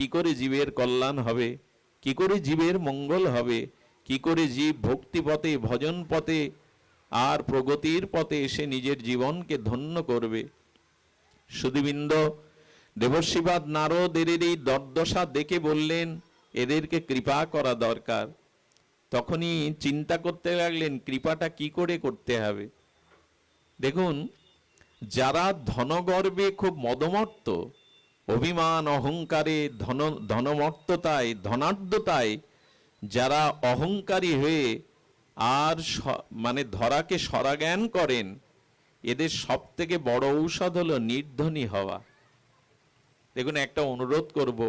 কি করে জীবের কল্যাণ হবে? কি করে জীবের মঙ্গল হবে? কি করে জীব ভক্তি পথে ভজন পথে আর প্রগতির পথে এসে নিজের জীবনকে ধন্য করবে? সুদীবৃন্দ দেবর্ষিবাদ নারদের এই দর্দশা দেখে বললেন, এদেরকে কৃপা করা দরকার। তখনই চিন্তা করতে লাগলেন, কৃপাটা কি করে করতে হবে? দেখুন, যারা ধনগর্বে খুব মদমত্ত অভিমান, অহংকারে, ধন, ধনমত্ততায়, ধনাঢ্যতায় যারা অহংকারী হয়ে আর মানে ধরাকে সরাজ্ঞান করেন, এদের সব থেকে বড় ঔষধ হলো নির্ধনী হওয়া। দেখুন, একটা অনুরোধ করব।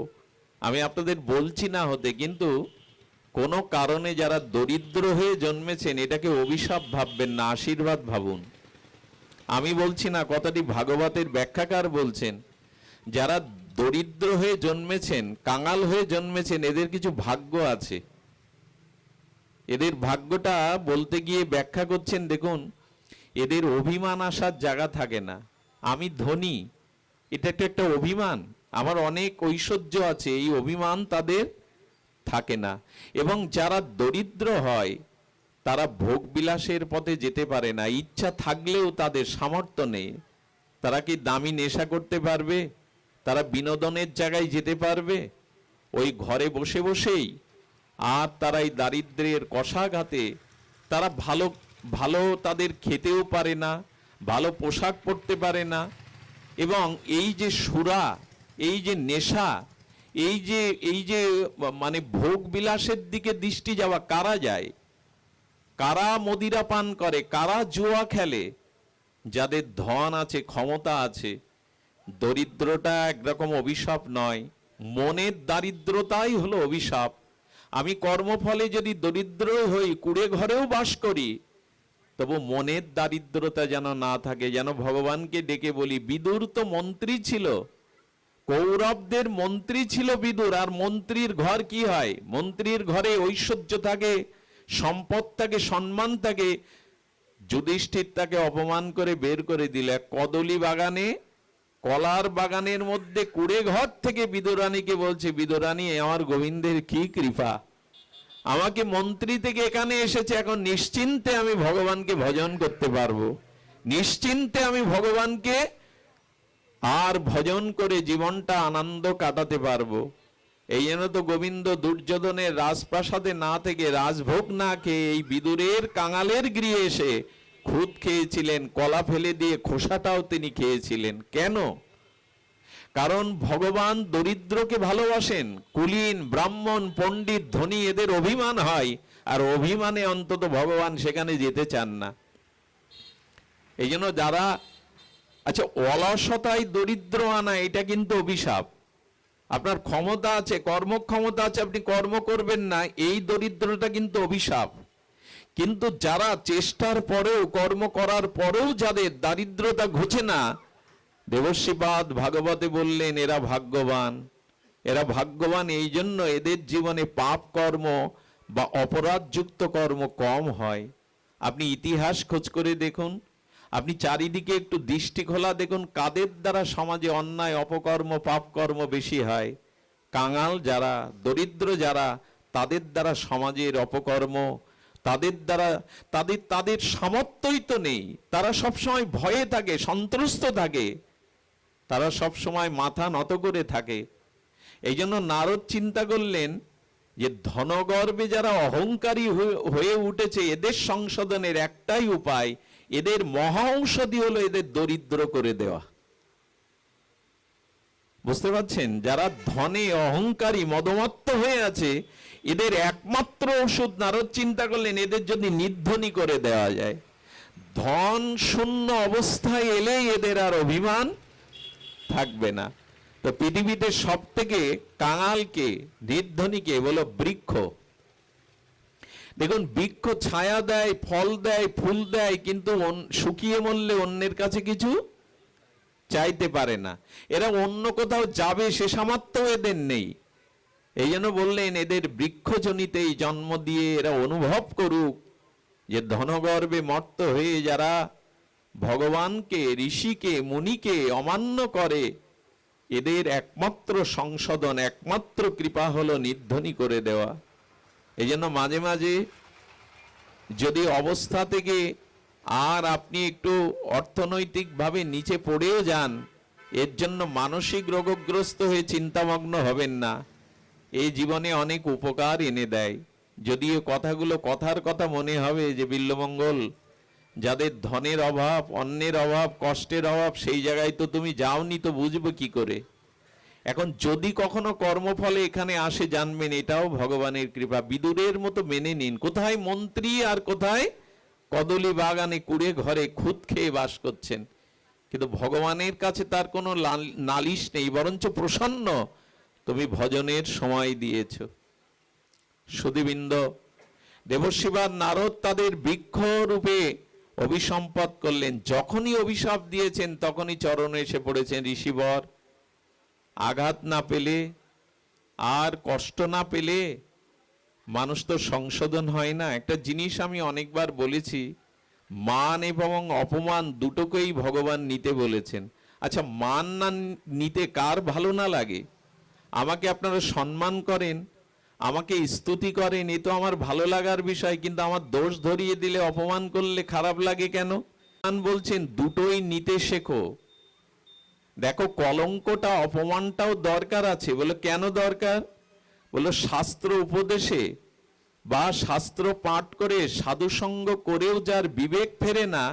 আমি আপনাদের বলছি না হতে, কিন্তু কোনো কারণে যারা দরিদ্র হয়ে জন্মেছেন, এটাকে অভিশাপ ভাববেন না, আশীর্বাদ ভাবুন। আমি বলছি না, কথাটি ভাগবতের ব্যাখ্যাকার বলছেন, যারা দরিদ্র হয়ে জন্মেছেন, কাঙাল হয়ে জন্মেছেন, এদের কিছু ভাগ্য আছে। এদের ভাগ্যটা বলতে গিয়ে ব্যাখ্যা করছেন, দেখুন, এদের অভিমান আসার জায়গা থাকে না। আমি ধনী, এটা একটা একটা অভিমান। আমার অনেক ঐশ্বর্য আছে, এই অভিমান তাদের থাকে না। এবং যারা দরিদ্র হয়, তারা ভোগ বিলাসের পথে যেতে পারে না। ইচ্ছা থাকলেও তাদের সামর্থ্য নেই। তারা কি দামি নেশা করতে পারবে? তারা বিনোদনের জায়গায় যেতে পারবে। ওই ঘরে বসে বসেই আর তারা এই দারিদ্র্যের কষাঘাতে তারা ভালো ভালো তাদের খেতেও পারে না, ভালো পোশাক পরতে পারে না এবং এই যে সুরা, এই যে নেশা, এই যে এই যে মানে ভোগ বিলাসের দিকে দৃষ্টি যাওয়া কারা যায়? কারা মদিরা পান করে? কারা জুয়া খেলে? যাদের ধন আছে, ক্ষমতা আছে দরিদ্রটা একরকম অভিশাপ নয়, মনের দারিদ্রতাই হলো অভিশাপ। আমি কর্মফলে যদি দরিদ্র হই, কুড়ে ঘরেও বাস করি, তবু মনের দারিদ্রতা যেন না থাকে, যেন ভগবানকে ডেকে বলি, বিদুর তো মন্ত্রী ছিল, কৌরবদের মন্ত্রী ছিল বিদুর, আর মন্ত্রীর ঘর কি হয়? মন্ত্রীর ঘরে ঐশ্বর্য থাকে, সম্পদ থাকে, সম্মান থাকে, যুধিষ্ঠির তাকে অপমান করে বের করে দিলে কদলি বাগানে কলার বাগানের মধ্যে কুড়ে ঘর থেকে বিদুরানীকে বলছে, বিদুরানী আমার গোবিন্দের কি কৃপা? আমাকে মন্ত্রী থেকে এখানে এসেছে, এখন নিশ্চিন্তে আমি ভগবানকে ভজন করতে পারব। নিশ্চিন্তে আমি ভগবানকে আর ভজন করে জীবনটা আনন্দ কাটাতে পারব। এই জন্য তো গোবিন্দ দুর্যোধনের রাজপ্রাসাদে না থেকে রাজভোগ না খেয়ে এই বিদুরের কাঙালের গৃহে এসে খুদ খেয়েছিলেন, কলা ফেলে দিয়ে খোসাটাও তিনি খেয়েছিলেন। কেন? কারণ ভগবান দরিদ্রকে ভালোবাসেন, কুলীন, ব্রাহ্মণ, পণ্ডিত, ধনী, এদের অভিমান হয়, আর অভিমানে অন্তত ভগবান সেখানে যেতে চান না। এই জন্য যারা আচ্ছা অলসতায় দরিদ্র আনা, এটা কিন্তু অভিশাপ। আপনার ক্ষমতা আছে, কর্মক্ষমতা আছে, আপনি কর্ম করবেন না, এই দরিদ্রটা কিন্তু অভিশাপ। কিন্তু যারা চেষ্টার পরেও, কর্ম করার পরেও যাদের দারিদ্রতা ঘুচে না দেবশ্রীপাদ ভাগবতে বললেন, এরা ভাগ্যবান। এরা ভাগ্যবান এই জন্য এদের জীবনে পাপ কর্ম বা অপরাধযুক্ত কর্ম কম হয়। আপনি ইতিহাস খোঁজ করে দেখুন। আপনি চারিদিকে একটু দৃষ্টি খোলা দেখুন। কাদের দ্বারা সমাজে অন্যায়, অপকর্ম পাপকর্ম বেশি হয়? কাঙাল যারা, দরিদ্র যারা, তাদের দ্বারা সমাজের অপকর্ম তাদের দ্বারা, তাদের তাদের সামর্থ্যই তো নেই। তারা সবসময় ভয়ে থাকে, সন্ত্রস্ত থাকে। তারা সব সময় মাথা নত করে থাকে। এই জন্য নারদ চিন্তা করলেন যে ধনগর্বে যারা অহংকারী হয়ে- হয়ে উঠেছে, এদের সংশোধনের একটাই উপায়, এদের মহা ঔষধি হলো এদের দরিদ্র করে দেওয়া। বুঝতে পারছেন? যারা ধনে, অহংকারী, মদমত্ত হয়ে আছে, এদের একমাত্র ওষুধ নারদ চিন্তা করলেন, এদের যদি নির্ধনী করে দেওয়া যায়। ধন শূন্য অবস্থায় এলেই এদের আর অভিমান থাকবে না। তো পৃথিবীতে সব থেকে কাঙালকে, নির্ধনীকে বলো বৃক্ষ। দেখুন, বৃক্ষ ছায়া দেয়, ফল দেয়, ফুল দেয়, কিন্তু শুকিয়ে মরলে অন্যের কাছে কিছু চাইতে পারে না। এরা অন্য কোথাও যাবে, সে সামর্থ্য এদের নেই। এই জন্য বললেন, এদের বৃক্ষজনিতেই জন্ম দিয়ে এরা অনুভব করুক যে ধনগর্বে মর্ত হয়ে যারা ভগবানকে, ঋষিকে, মুনিকে অমান্য করে, এদের একমাত্র সংশোধন, একমাত্র কৃপা হলো নির্ধনী করে দেওয়া। এই জন্য মাঝে মাঝে যদি অবস্থা থেকে আর আপনি একটু অর্থনৈতিকভাবে নিচে পড়েও যান, এর জন্য মানসিক রোগগ্রস্ত হয়ে চিন্তামগ্ন হবেন না। এই জীবনে অনেক উপকার এনে দেয়। যদিও কথাগুলো কথার কথা মনে হবে যে বিল্লমঙ্গল, যাদের ধনের অভাব অন্যের অভাব, কষ্টের অভাব, সেই জায়গায় তো তুমি যাওনি তো বুঝবে কি করে? এখন যদি কখনো কর্মফলে এখানে আসে জানবেন, এটাও ভগবানের কৃপা। বিদুরের মতো মেনে নিন। কোথায় মন্ত্রী আর কোথায় কদলি বাগানে কুড়ে ঘরে খুদ খেয়ে বাস করছেন। কিন্তু ভগবানের কাছে তার কোনো নালিশ নেই, বরঞ্চ প্রসন্ন, তুমি ভজনের সময় দিয়েছ। সুদীবৃন্দ দেবশিবার নারদ তাদের বৃক্ষ রূপে অভিসম্পদ করলেন। যখনই অভিশাপ দিয়েছেন, তখনই চরণে এসে পড়েছেন ঋষিবর। আঘাত না পেলে, আর কষ্ট না পেলে মানুষ তো সংশোধন হয় না। একটা জিনিস আমি অনেকবার বলেছি, মান এবং অপমান দুটোকেই ভগবান নিতে বলেছেন। আচ্ছা মান না নিতে কার ভালো না লাগে? আমাকে আপনারা সম্মান করেন, আমাকে স্তুতি করেন, এ তো আমার ভালো লাগার বিষয়, কিন্তু আমার দোষ ধরিয়ে দিলে, অপমান করলে খারাপ লাগে কেন? বলছেন, দুটোই নিতে শেখো। দেখো, কলঙ্কটা, অপমানটাও দরকার আছে। বলে, কেন দরকার? বলো, শাস্ত্র উপদেশে বা শাস্ত্র পাঠ করে সাধুসঙ্গ করেও যার বিবেক ফেরে না,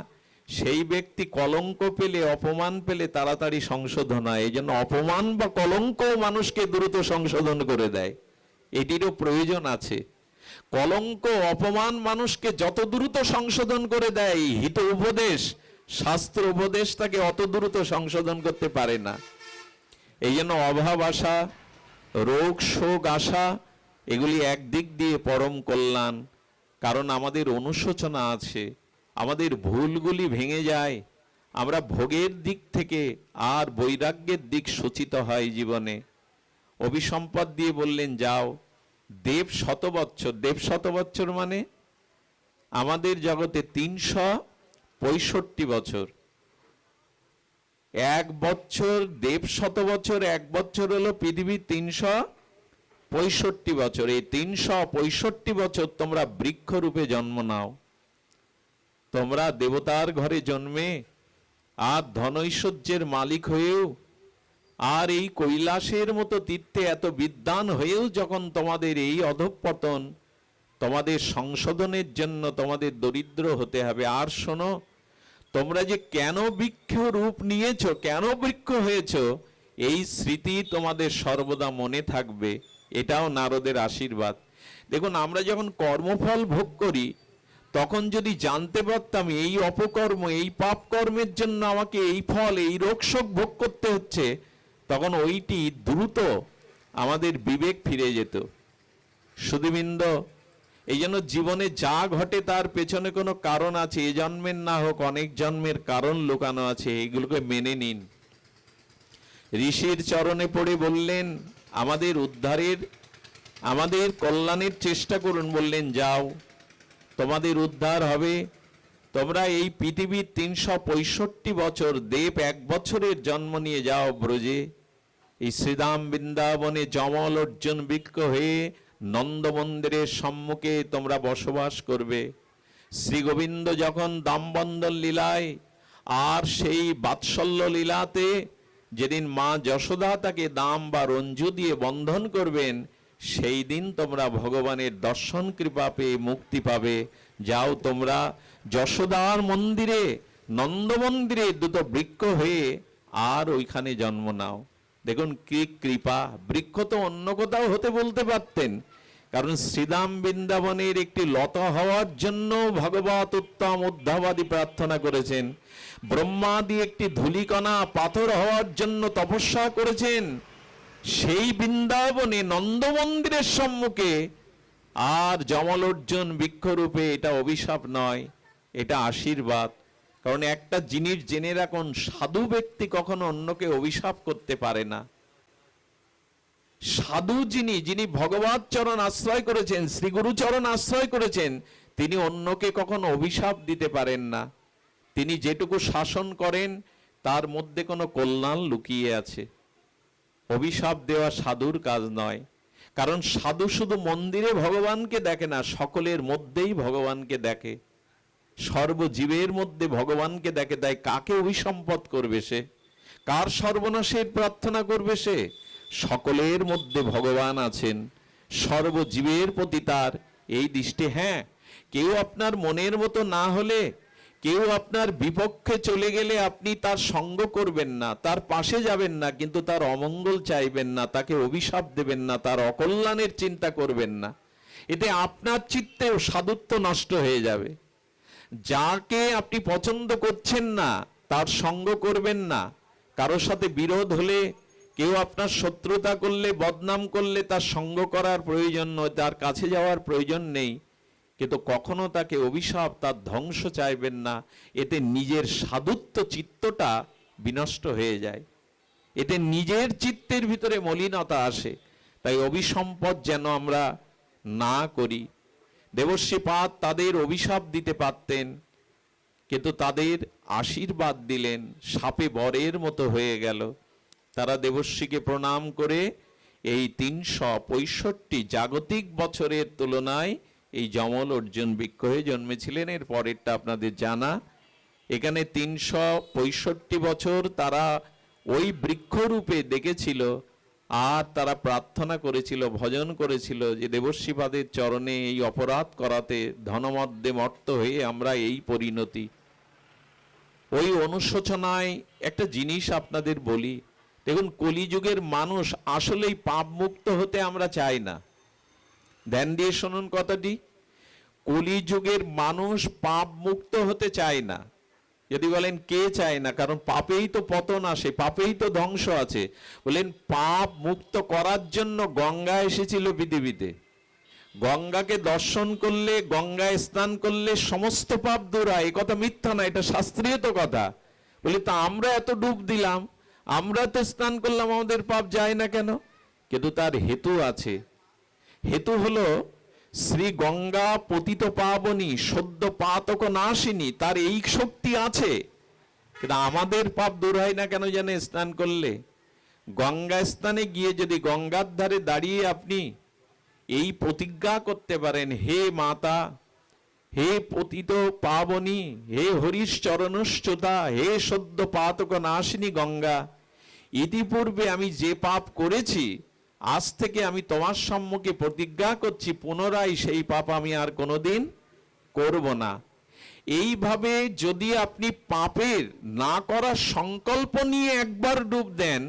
সেই ব্যক্তি কলঙ্ক পেলে, অপমান পেলে তাড়াতাড়ি সংশোধন হয়। এই জন্য অপমান বা কলঙ্ক মানুষকে দ্রুত সংশোধন করে দেয়। এটিরও প্রয়োজন আছে। কলঙ্ক, অপমান মানুষকে যত দ্রুত সংশোধন করে দেয়, হিত উপদেশ, শাস্ত্র উপদেশ তাকে অত দ্রুত সংশোধন করতে পারে না। এই জন্য অভাব আসা রোগ, শোক আসা এগুলি একদিক দিয়ে পরম কল্যাণ, কারণ আমাদের অনুশোচনা আছে, আমাদের ভুলগুলি ভেঙে যায়। আমরা ভোগের দিক থেকে আর বৈরাগ্যের দিক সূচিত হয় জীবনে। অভিসম্পদ দিয়ে বললেন, যাও, দেব শত বৎসর দেব শত বৎসর মানে? আমাদের জগতে তিনশো পঁয়ষট্টি বছর। এক বছর দেব শত বছর এক বছর হলো পৃথিবীর তিনশো পঁয়ষট্টি বছর, এই তিনশো পঁয়ষট্টি বছর তোমরা বৃক্ষরূপে জন্ম নাও। তোমরা দেবতার ঘরে জন্মে আর ধনৈশ্বর্যের মালিক হয়েও আর এই কৈলাসের মতো তীর্থে এত বিদ্বান হয়েও যখন তোমাদের এই অধঃপতন, তোমাদের সংশোধনের জন্য তোমাদের দরিদ্র হতে হবে। আর শোনো, তোমরা যে কেন বৃক্ষ রূপ নিয়েছো, কেন বৃক্ষ হয়েছো, এই স্মৃতি তোমাদের সর্বদা মনে থাকবে। এটাও নারদের আশীর্বাদ। দেখুন, আমরা যখন কর্মফল ভোগ করি, তখন যদি জানতে পারতাম এই অপকর্ম, এই পাপ কর্মের জন্য আমাকে এই ফল, এই রোগশোক ভোগ করতে হচ্ছে, তখন ওইটি দ্রুত আমাদের বিবেক ফিরে যেত। সুদীবৃন্দ এই জন্য জীবনে যা ঘটে তার পেছনে কোনো কারণ আছে, এ জন্মের না হোক, অনেক জন্মের কারণ লুকানো আছে, এগুলোকে মেনে নিন। ঋষির চরণে পড়ে বললেন আমাদের উদ্ধারের, আমাদের কল্যাণের চেষ্টা করুন বললেন, যাও, তোমাদের উদ্ধার হবে। তোমরা এই পৃথিবীর তিনশো পঁয়ষট্টি বছর দেব এক বছরের জন্ম নিয়ে যাও ব্রজে। এই শ্রীদাম বৃন্দাবনে জমল অর্জুন বৃক্ষ হয়ে নন্দ মন্দিরের সম্মুখে তোমরা বসবাস করবে। শ্রী গোবিন্দ যখন দামবন্দর লীলায় আর সেই বাৎসল্য লীলাতে যেদিন মা যশোদা তাকে দাম বা রঞ্জু দিয়ে বন্ধন করবেন, সেই দিন তোমরা ভগবানের দর্শন কৃপা পেয়ে মুক্তি পাবে। যাও তোমরা যশোদার মন্দিরে, নন্দ মন্দিরে দুটো বৃক্ষ হয়ে আর ওইখানে জন্ম নাও। দেখুন কি কৃপা। বৃক্ষ তো অন্য কোথাও হতে বলতে পারতেন। কারণ শ্রীদাম বৃন্দাবনের একটি লতা হওয়ার জন্য ভগবত উত্তম উদ্ধাবাদী প্রার্থনা করেছেন। ব্রহ্মাদি একটি ধূলিকণা পাথর হওয়ার জন্য তপস্যা করেছেন। সেই বৃন্দাবনে নন্দ মন্দিরের সম্মুখে আর জমল অর্জুন বৃক্ষরূপে এটা অভিশাপ নয়, এটা আশীর্বাদ। কারণ একটা জিনিস জেনে রাখুন, সাধু ব্যক্তি কখনো অন্যকে অভিশাপ করতে পারে না। সাধু যিনি যিনি ভগবত চরণ আশ্রয় করেছেন, শ্রী গুরুচরণ আশ্রয় করেছেন, তিনি অন্যকে কখনো অভিশাপ দিতে পারেন না। তিনি যেটুকু শাসন করেন, তার মধ্যে কোনো কল্যাণ লুকিয়ে আছে। অভিশাপ দেওয়া সাধুর কাজ নয়। কারণ সাধু শুধু মন্দিরে ভগবানকে দেখে না, সকলের মধ্যেই ভগবানকে দেখে। সর্বজীবের মধ্যে ভগবানকে দেখে, তাই কাকে অভিসম্পদ করবে সে? কার সর্বনাশের প্রার্থনা করবে সে? সকলের মধ্যে ভগবান আছেন। সর্বজীবের প্রতি তার এই দৃষ্টি হ্যাঁ কেউ আপনার মনের মতো না হলে, কেউ আপনার বিপক্ষে চলে গেলে আপনি তার সঙ্গ করবেন না, তার পাশে যাবেন না, কিন্তু তার অমঙ্গল চাইবেন না, তাকে অভিশাপ দেবেন না, তার অকল্যাণের চিন্তা করবেন না। এতে আপনার চিত্তেও সাধুত্ব নষ্ট হয়ে যাবে। যাকে আপনি পছন্দ করছেন না, তার সঙ্গ করবেন না, কারোর সাথে বিরোধ হলে কেউ আপনার শত্রুতা করলে, বদনাম করলে তার সঙ্গ করার প্রয়োজন নয়, তার কাছে যাওয়ার প্রয়োজন নেই। কিন্তু কখনো তাকে অভিশাপ, তার ধ্বংস চাইবেন না। এতে নিজের সাধুত্ব চিত্তটা বিনষ্ট হয়ে যায়। এতে নিজের চিত্তের ভিতরে মলিনতা আসে। তাই অভিসম্পদ যেন আমরা না করি। দেবশ্রীপাদ তাদের অভিশাপ দিতে পারতেন, কিন্তু তাদের আশীর্বাদ দিলেন, সাপে বরের মতো হয়ে গেল। তারা দেবশ্রীকে প্রণাম করে এই তিনশো পঁয়ষট্টি জাগতিক বছরের তুলনায় এই যমল অর্জুন বৃক্ষ হয়ে জন্মেছিলেন। এর পরেরটা আপনাদের জানা। এখানে তিনশো পঁয়ষট্টি বছর তারা ওই বৃক্ষরূপে দেখেছিল আর তারা প্রার্থনা করেছিল, ভজন করেছিল যে দেবশ্রীপাদের চরণে এই অপরাধ করাতে ধনমধ্যে মর্ত হয়ে আমরা এই পরিণতি। ওই অনুশোচনায় একটা জিনিস আপনাদের বলি দেখুন, কলিযুগের মানুষ আসলেই পাপ মুক্ত হতে আমরা চাই না। ধ্যান দিয়ে শুনুন কথাটি। কলিযুগের মানুষ পাপ মুক্ত হতে চায় না। যদি বলেন, কে চায় না? কারণ পাপেই তো পতন আসে, পাপেই তো ধ্বংস আছে। বলেন, পাপ মুক্ত করার জন্য গঙ্গা এসেছিল পৃথিবীতে। গঙ্গাকে দর্শন করলে, গঙ্গায় স্নান করলে সমস্ত পাপ দূর হয়। কথা মিথ্যা না, এটা শাস্ত্রীয় তো কথা। বলি, তা আমরা এত ডুব দিলাম। আমরা তো স্নান করলাম, আমাদের পাপ যায় না কেন? কিন্তু তার হেতু আছে। হেতু হলো শ্রী গঙ্গা পতিত পাবনী, সদ্য পাতক নাশিনী, তার এই শক্তি আছে। কিন্তু আমাদের পাপ দূর হয় না কেন জানে স্নান করলে? গঙ্গা স্থানে গিয়ে যদি গঙ্গার ধারে দাঁড়িয়ে আপনি এই প্রতিজ্ঞা করতে পারেন, হে মাতা, হে পতিত পাবনী, হে হরিশ চরণশ্চতা হে সদ্য পাতক নাশিনী গঙ্গা ইতিপূর্বে আমি যে পাপ করেছি, আজ থেকে আমি তোমার সম্মুখে প্রতিজ্ঞা করছি, পুনরায় সেই পাপ আমি আর কোনোদিন করব না। এইভাবে যদি আপনি পাপের না করার সংকল্প নিয়ে একবার ডুব দেন,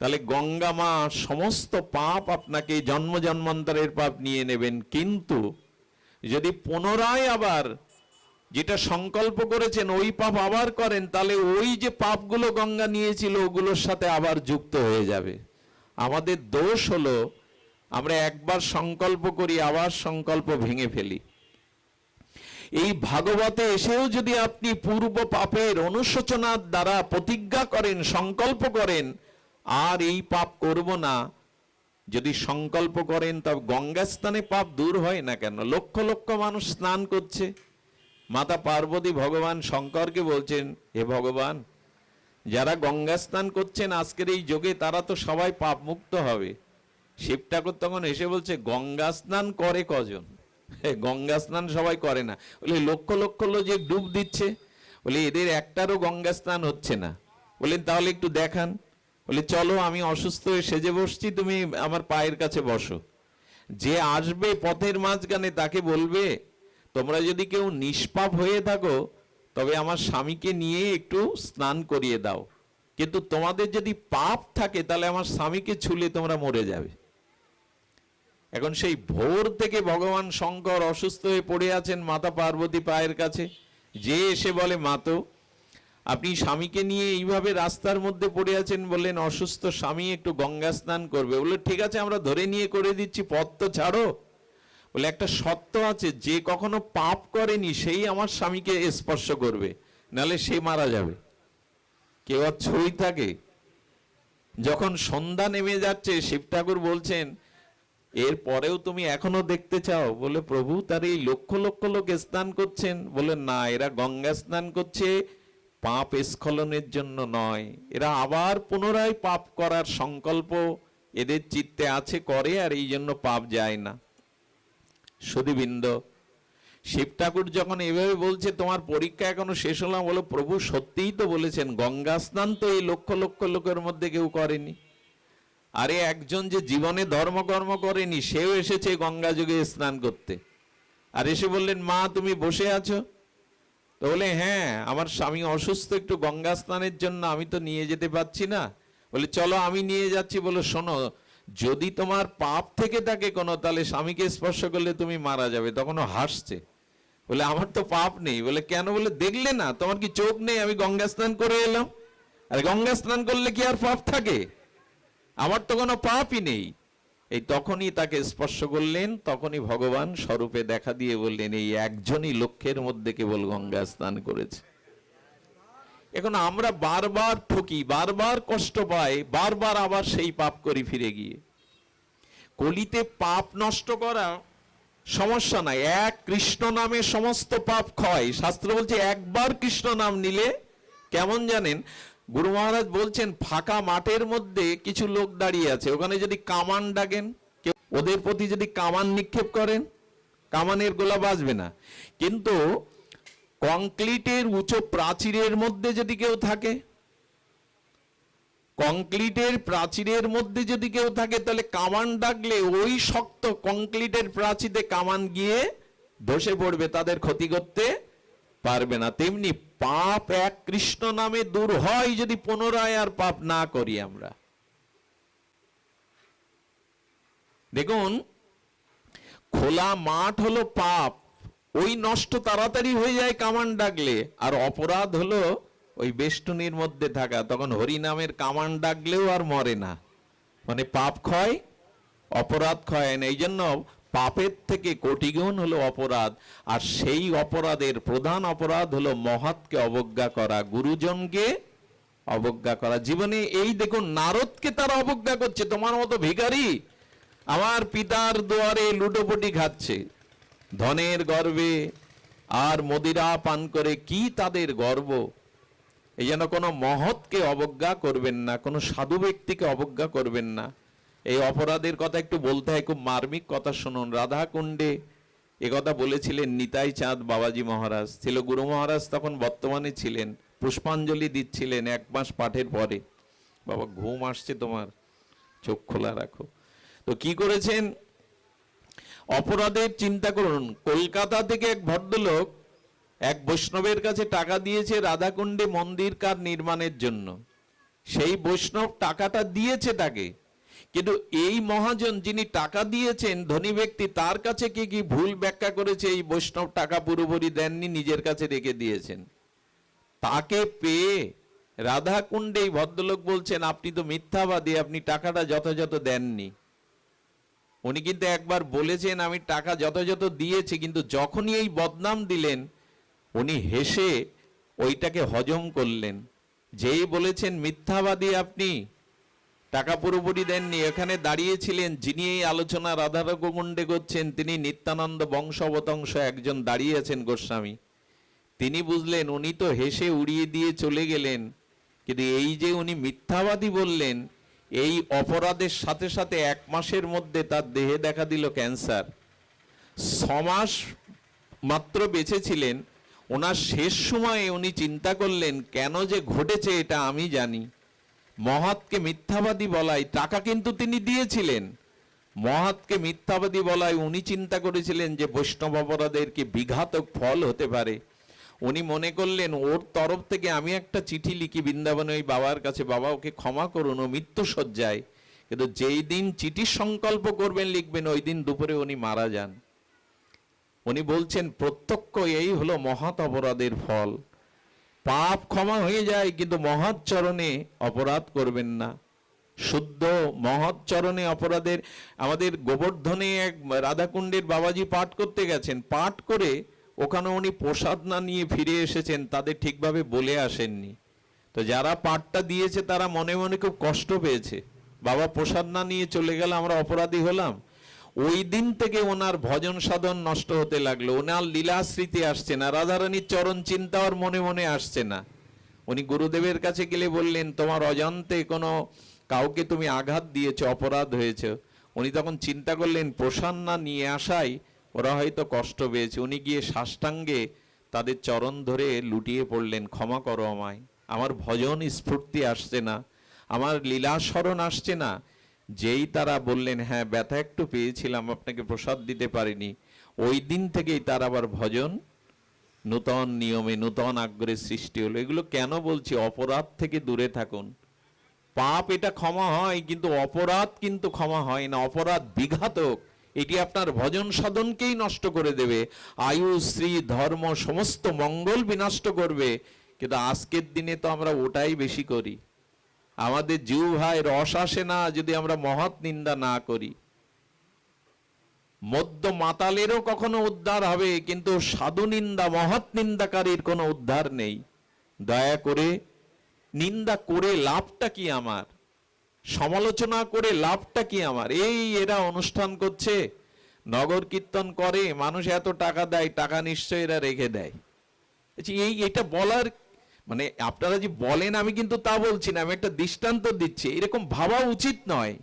তাহলে গঙ্গা মা সমস্ত পাপ আপনাকে জন্ম জন্মান্তরের পাপ নিয়ে নেবেন। কিন্তু যদি পুনরায় আবার যেটা সংকল্প করেছেন, ওই পাপ আবার করেন, তাহলে ওই যে পাপগুলো গঙ্গা নিয়েছিল, ওগুলোর সাথে আবার যুক্ত হয়ে যাবে। আমাদের দোষ হলো, আমরা একবার সংকল্প করি, আবার সংকল্প ভেঙে ফেলি। এই ভাগবতে এসেও যদি আপনি পূর্ব পাপের অনুশোচনার দ্বারা প্রতিজ্ঞা করেন, সংকল্প করেন, আর এই পাপ করব না, যদি সংকল্প করেন, তবে গঙ্গা স্নানে পাপ দূর হয় না কেন? লক্ষ লক্ষ মানুষ স্নান করছে। মাতা পার্বতী ভগবান শঙ্করকে বলছেন, হে ভগবান, যারা গঙ্গা স্নান করছেন আজকের এই যোগে, তারা তো সবাই পাপ মুক্ত হবে। শিব ঠাকুর তখন এসে বলছে, গঙ্গা স্নান করে কজন? গঙ্গা স্নান সবাই করে না। বলে, লক্ষ লক্ষ লোক যে ডুব দিচ্ছে। বলে, এদের একটারও গঙ্গা স্নান হচ্ছে না। বললেন তাহলে একটু দেখান। বলে, চলো, আমি অসুস্থ হয়ে সেজে বসছি, তুমি আমার পায়ের কাছে বসো। যে আসবে পথের মাঝখানে, তাকে বলবে? তোমরা যদি কেউ নিষ্পাপ হয়ে থাকো, তবে আমার স্বামীকে নিয়ে একটু স্নান করিয়ে দাও। কিন্তু তোমাদের যদি পাপ থাকে, তাহলে আমার স্বামীকে ছুলে তোমরা মরে যাবে। এখন সেই ভোর থেকে ভগবান শঙ্কর অসুস্থ হয়ে পড়ে আছেন মাতা পার্বতী পায়ের কাছে। যে এসে বলে মাতো আপনি স্বামীকে নিয়ে এইভাবে রাস্তার মধ্যে পড়ে আছেন বললেন, অসুস্থ স্বামী একটু গঙ্গা স্নান করবে। বলল, ঠিক আছে, আমরা ধরে নিয়ে করে দিচ্ছি, পথ তো ছাড়ো। বলে, একটা সত্য আছে, যে কখনো পাপ করেনি, সেই আমার স্বামীকে স্পর্শ করবে নালে সে মারা যাবে। কেউ আর ছই থাকে। যখন সন্ধ্যা নেমে যাচ্ছে, শিব ঠাকুর বলছেন, এর পরেও তুমি এখনও দেখতে চাও? বলে, প্রভু, তার এই লক্ষ লক্ষ লোক স্নান করছেন। বলে, না, এরা গঙ্গা স্নান করছে, পাপ স্খলনের জন্য নয়। এরা আবার পুনরায় পাপ করার সংকল্প এদের চিত্তে আছে, করে, আর এই জন্য পাপ যায় না। সুদীবৃন্দ শিব ঠাকুর যখন এভাবে বলছে, তোমার পরীক্ষা এখনও শেষ হলাম বলো, প্রভু সত্যিই তো বলেছেন, গঙ্গা স্নান তো এই লক্ষ লক্ষ লোকের মধ্যে কেউ করেনি। আরে একজন যে জীবনে ধর্মকর্ম করেনি, সেও এসেছে গঙ্গা যুগে স্নান করতে। আর এসে বললেন, মা, তুমি বসে আছো? তো বলে হ্যাঁ আমার স্বামী অসুস্থ, একটু গঙ্গা স্নানের জন্য আমি তো নিয়ে যেতে পারছি না। বলে, চলো আমি নিয়ে যাচ্ছি। বলে, শোনো যদি তোমার পাপ থেকে থাকে কোনো, তাহলে স্বামীকে স্পর্শ করলে তুমি মারা যাবে তখন ও হাসছে। বলে, আমার তো পাপ নেই। বলে, কেন? বলে, দেখলে না, তোমার কি চোখ নেই? আমি গঙ্গা স্নান করে এলাম। আর গঙ্গা স্নান করলে কি আর পাপ থাকে? আমার তো কোনো পাপই নেই। এই তখনই তাকে স্পর্শ করলেন, তখনই ভগবান স্বরূপে দেখা দিয়ে বললেন, এই একজনই লক্ষ্যের মধ্যে কেবল গঙ্গা স্নান করেছে। এখন আমরা বারবার ঠকি, বারবার কষ্ট পাই, বারবার আবার সেই পাপ করি ফিরে গিয়ে। কলিতে পাপ নষ্ট করা সমস্যা নাই। এক কৃষ্ণ নামে সমস্ত পাপ ক্ষয়। শাস্ত্র বলছে একবার কৃষ্ণ নাম নিলে কেমন জানেন? গুরু মহারাজ বলছেন, ফাঁকা মাঠের মধ্যে কিছু লোক দাঁড়িয়ে আছে। ওখানে যদি কামান ডাকেন, কেউ ওদের প্রতি যদি কামান নিক্ষেপ করেন, কামানের গোলা বাজবে না। কিন্তু কংক্রিটের উঁচু প্রাচীরের মধ্যে যদি কেউ থাকে, কংক্রিটের প্রাচীরের মধ্যে যদি কেউ থাকে, তাহলে কামান ডাকলে ওই শক্ত কংক্রিটের প্রাচীরে কামান গিয়ে ধসে পড়বে, তাদের ক্ষতি করতে পারবে না। তেমনি পাপ এক কৃষ্ণ নামে দূর হয় যদি পুনরায় আর পাপ না করি আমরা। দেখুন, খোলা মাঠ হলো পাপ ওই নষ্ট তাড়াতাড়ি হয়ে যায় কামান ডাকলে। আর অপরাধ হলো ওই বেষ্টনীর মধ্যে থাকা, তখন হরিনামের কামান ডাকলেও আর মরে না। মানে পাপ ক্ষয়, অপরাধ ক্ষয় না। এই জন্য পাপের থেকে কোটিগুণ হলো অপরাধ, আর সেই অপরাধের প্রধান অপরাধ হলো মহৎকে অবজ্ঞা করা, গুরুজনকে অবজ্ঞা করা। জীবনে এই দেখুন, নারদকে তারা অবজ্ঞা করছে, তোমার মতো ভিখারি। আমার পিতার দুয়ারে লুটোপুটি খাচ্ছে। ধনের গর্বে আর মদিরা পান করে কি তাদের গর্ব? এই যেন কোনো মহৎকে অবজ্ঞা করবেন না, কোনো সাধু ব্যক্তিকে অবজ্ঞা করবেন না। এই অপরাধের কথা একটু বলতে হয়, খুব মার্মিক কথা শুনুন। রাধা কুণ্ডে এ কথা বলেছিলেন নিতাই চাঁদ বাবাজি মহারাজ। ছিল গুরু মহারাজ তখন বর্তমানে ছিলেন, পুষ্পাঞ্জলি দিচ্ছিলেন এক মাস পাঠের পরে। বাবা, ঘুম আসছে তোমার, চোখ খোলা রাখো। তো কি করেছেন? অপরাধের চিন্তা করুন। কলকাতা থেকে এক ভদ্রলোক এক বৈষ্ণবের কাছে টাকা দিয়েছে রাধাকুণ্ডে মন্দির কার নির্মাণের জন্য। সেই বৈষ্ণব টাকাটা দিয়েছে তাকে। কিন্তু এই মহাজন যিনি টাকা দিয়েছেন ধনী ব্যক্তি, তার কাছে কি কি ভুল ব্যাখ্যা করেছে? এই বৈষ্ণব টাকা পুরোপুরি দেননি, নিজের কাছে রেখে দিয়েছেন। তাকে পেয়ে রাধাকুণ্ডে এই ভদ্রলোক বলছেন, আপনি তো মিথ্যাবাদী, আপনি টাকাটা যথাযথ দেননি। উনি কিন্তু একবার বলেছেন, আমি টাকা যথাযথ দিয়েছি, কিন্তু যখনই এই বদনাম দিলেন, উনি হেসে ওইটাকে হজম করলেন। যেই বলেছেন, মিথ্যাবাদী আপনি, টাকা পুরোপুরি দেননি। এখানে দাঁড়িয়েছিলেন যিনি এই আলোচনা রাধারকুণ্ডে করছেন, তিনি নিত্যানন্দ বংশবতংশ একজন দাঁড়িয়ে আছেন গোস্বামী। তিনি বুঝলেন, উনি তো হেসে উড়িয়ে দিয়ে চলে গেলেন। কিন্তু এই যে উনি মিথ্যাবাদী বললেন এই অপরাধের সাথে সাথে এক মাসের মধ্যে তার দেহে দেখা দিল ক্যান্সার। ছমাস মাত্র বেঁচে ছিলেন ওনার শেষ সময়ে উনি চিন্তা করলেন, কেন যে ঘটেছে এটা আমি জানি। মহাতকে মিথ্যাবাদী বলাই টাকা কিন্তু তিনি দিয়েছিলেন। মহাতকে মিথ্যাবাদী বলায় উনি চিন্তা করেছিলেন যে বৈষ্ণব অপরাধের কি বিঘাতক ফল হতে পারে। উনি মনে করলেন, ওর তরফ থেকে আমি একটা চিঠি লিখি বৃন্দাবনে ওই বাবার কাছে, বাবা ওকে ক্ষমা করুন, ও মৃত্যু সজ্জায় কিন্তু যেই দিন চিঠির সংকল্প করবেন, লিখবেন, ওই দিন দুপুরে উনি মারা যান। উনি বলছেন, প্রত্যক্ষ এই হলো মহৎ অপরাধের ফল। পাপ ক্ষমা হয়ে যায়, কিন্তু মহৎ চরণে অপরাধ করবেন না। শুদ্ধ মহৎ চরণে অপরাধের, আমাদের গোবর্ধনে এক রাধাকুণ্ডের বাবাজি পাঠ করতে গেছেন। পাঠ করে ওখানে উনি প্রসাদ না নিয়ে ফিরে এসেছেন, তাদের ঠিকভাবে বলে আসেননি। তো যারা পাঠটা দিয়েছে, তারা মনে মনে খুব কষ্ট পেয়েছে। বাবা প্রসাদ না নিয়ে চলে গেলে আমরা অপরাধী হলাম। ওই দিন থেকে ওনার ভজন সাধন নষ্ট হতে লাগল। ওনার লীলা স্মৃতি আসছে না, রাধারানীর চরণ চিন্তা আর মনে মনে আসছে না। উনি গুরুদেবের কাছে গেলে বললেন, তোমার অজান্তে কোনো কাউকে তুমি আঘাত দিয়েছ, অপরাধ হয়েছে। উনি তখন চিন্তা করলেন প্রসাদ না নিয়ে আসাই ওরা হয়তো কষ্ট পেয়েছে। উনি গিয়ে সাষ্টাঙ্গে তাদের চরণ ধরে লুটিয়ে পড়লেন, ক্ষমা করো আমায়। আমার ভজন স্ফূর্তি আসছে না, আমার লীলা স্মরণ আসছে না। যেই তারা বললেন হ্যাঁ ব্যথা একটু পেয়েছিলাম, আপনাকে প্রসাদ দিতে পারিনি। ওই দিন থেকেই তার আবার ভজন নূতন নিয়মে, নূতন আগ্রহের সৃষ্টি হলো। এগুলো কেন বলছি? অপরাধ থেকে দূরে থাকুন। পাপ এটা ক্ষমা হয়, কিন্তু অপরাধ কিন্তু ক্ষমা হয় না। অপরাধ বিঘাতক। এটি আপনার ভজন সাধনকেই নষ্ট করে দেবে। আয়ু শ্রী ধর্ম, সমস্ত মঙ্গল বিনষ্ট করবে। কিন্তু আজকের দিনে তো আমরা ওটাই বেশি করি। আমাদের জিউ ভাই রস আসে না যদি আমরা মহৎ নিন্দা না করি। মধ্য মাতালেরও কখনো উদ্ধার হবে, কিন্তু সাধু নিন্দা, মহৎ নিন্দাকারীর কোনো উদ্ধার নেই। দয়া করে নিন্দা করে লাভটা কি আমার? সমালোচনা করে লাভটা কি আমার? এই এরা অনুষ্ঠান করছে নগর কীর্তন করে মানুষ এত টাকা দেয় টাকা নিশ্চয় এরা রেখে দেয়। বলছি, এই এটা বলার মানে আপনারা যে বলেন আমি কিন্তু তা বলছি না আমি একটা দৃষ্টান্ত দিচ্ছি। এরকম ভাবা উচিত নয়।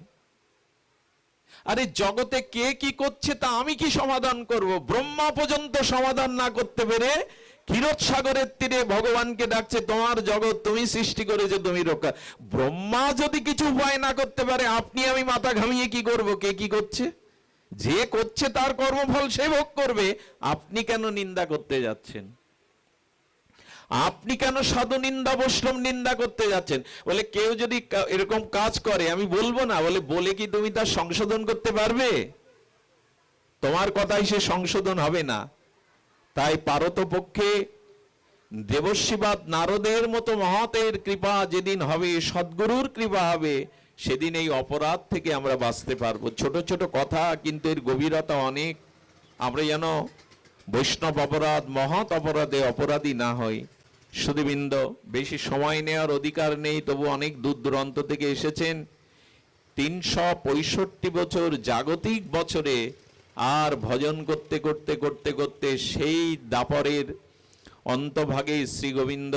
আরে জগতে কে কি করছে তা আমি কি সমাধান করব? ব্রহ্মা পর্যন্ত সমাধান না করতে পেরে ক্ষীরোদ সাগরের তীরে ভগবানকে ডাকছে, তোমার জগৎ তুমি সৃষ্টি করেছ, তুমি রক্ষা ব্রহ্মা যদি কিছু উপায় না করতে পারে, আপনি আমি মাথা ঘামিয়ে কি করব? কে কি করছে? যে করছে তার কর্মফল সে ভোগ করবে। আপনি কেন নিন্দা করতে যাচ্ছেন? আপনি কেন সাধু নিন্দা, বৈষ্ণব নিন্দা করতে যাচ্ছেন? বলে কেউ যদি এরকম কাজ করে, আমি বলব না, বলে বলে কি তুমি তার সংশোধন করতে পারবে? তোমার কথাই সে সংশোধন হবে না। তাই পারতপক্ষে দেবশিবাদ নারদের মতো মহতের কৃপা যেদিন হবে, সদ্গুরুর কৃপা হবে, সেদিন এই অপরাধ থেকে আমরা বাঁচতে পারব। ছোট ছোট কথা, কিন্তু এর গভীরতা অনেক। আমরা যেন বৈষ্ণব অপরাধ, মহৎ অপরাধে অপরাধী না হই। সুদীবৃন্দ বেশি সময় নেওয়ার অধিকার নেই, তবু অনেক দূর দূরান্ত থেকে এসেছেন। তিনশো পঁয়ষট্টি বছর জাগতিক বছরে আর ভজন করতে করতে করতে করতে সেই দাপরের অন্তভাগে শ্রী গোবিন্দ